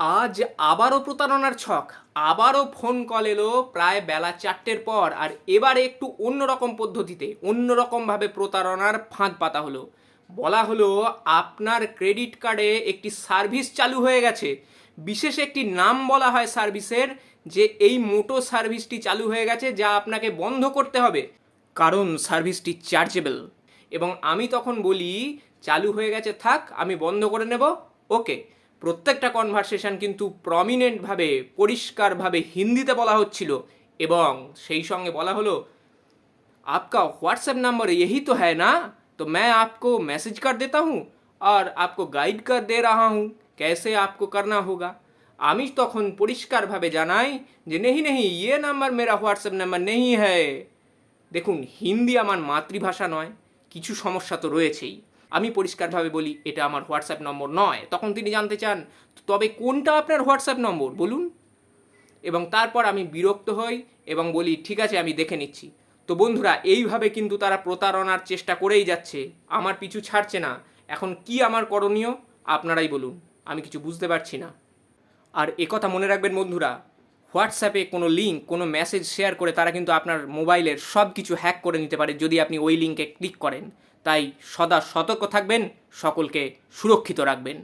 আজ আবারও প্রতারণার ছক। আবারও ফোন কল এলো প্রায় বেলা চারটের পর আর এবারে একটু অন্যরকম পদ্ধতিতে, অন্যরকমভাবে প্রতারণার ফাঁদ পাতা হলো। বলা হলো, আপনার ক্রেডিট কার্ডে একটি সার্ভিস চালু হয়ে গেছে। বিশেষ একটি নাম বলা হয় সার্ভিসের যে এই মোটো সার্ভিসটি চালু হয়ে গেছে যা আপনাকে বন্ধ করতে হবে। কারণ সার্ভিসটি চার্জেবল এবং আমি তখন বলি, চালু হয়ে গেছে থাক, আমি বন্ধ করে নেব। ওকে। প্রত্যেকটা কনভারসেশন কিন্তু প্রমিনেন্টভাবে পরিষ্কারভাবে হিন্দিতে বলা হচ্ছিল এবং সেই সঙ্গে বলা হলো आपका व्हाट्सएप नंबर यही तो है ना तो मैं आपको मैसेज कर देता हूँ और आपको गाइड कर दे रहा हूँ कैसे आपको करना होगा আমি তখন পরিষ্কারভাবে জানাই যে নেহি নেহি ইয়ে নাম্বার মেরা হোয়াটসঅ্যাপ নাম্বার নেই হ্যায় দেখুন হিন্দি আমার মাতৃভাষা নয় কিছু সমস্যা তো রয়েছেই আমি পরিষ্কারভাবে বলি, এটা আমার হোয়াটসঅ্যাপ নম্বর নয়। তখন তিনি জানতে চান, তবে কোনটা আপনার হোয়াটসঅ্যাপ নম্বর? বলুন। এবং তারপর আমি বিরক্ত হই এবং বলি, ঠিক আছে, আমি দেখে নিচ্ছি। তো বন্ধুরা, এইভাবে কিন্তু তারা প্রতারণার চেষ্টা করেই যাচ্ছে। আমার পিছু ছাড়ছে না। এখন কি আমার করণীয়? আপনারাই বলুন। আমি কিছু বুঝতে পারছি না। আর একথা মনে রাখবেন বন্ধুরা হোয়াটসঅ্যাপে কোনো লিঙ্ক কোনো মেসেজ শেয়ার করে তারা কিন্তু আপনার মোবাইলের সব কিছু হ্যাক করে নিতে পারে যদি আপনি ওই লিঙ্কে ক্লিক করেন। তাই সদা সতর্ক থাকবেন, সকলকে সুরক্ষিত রাখবেন।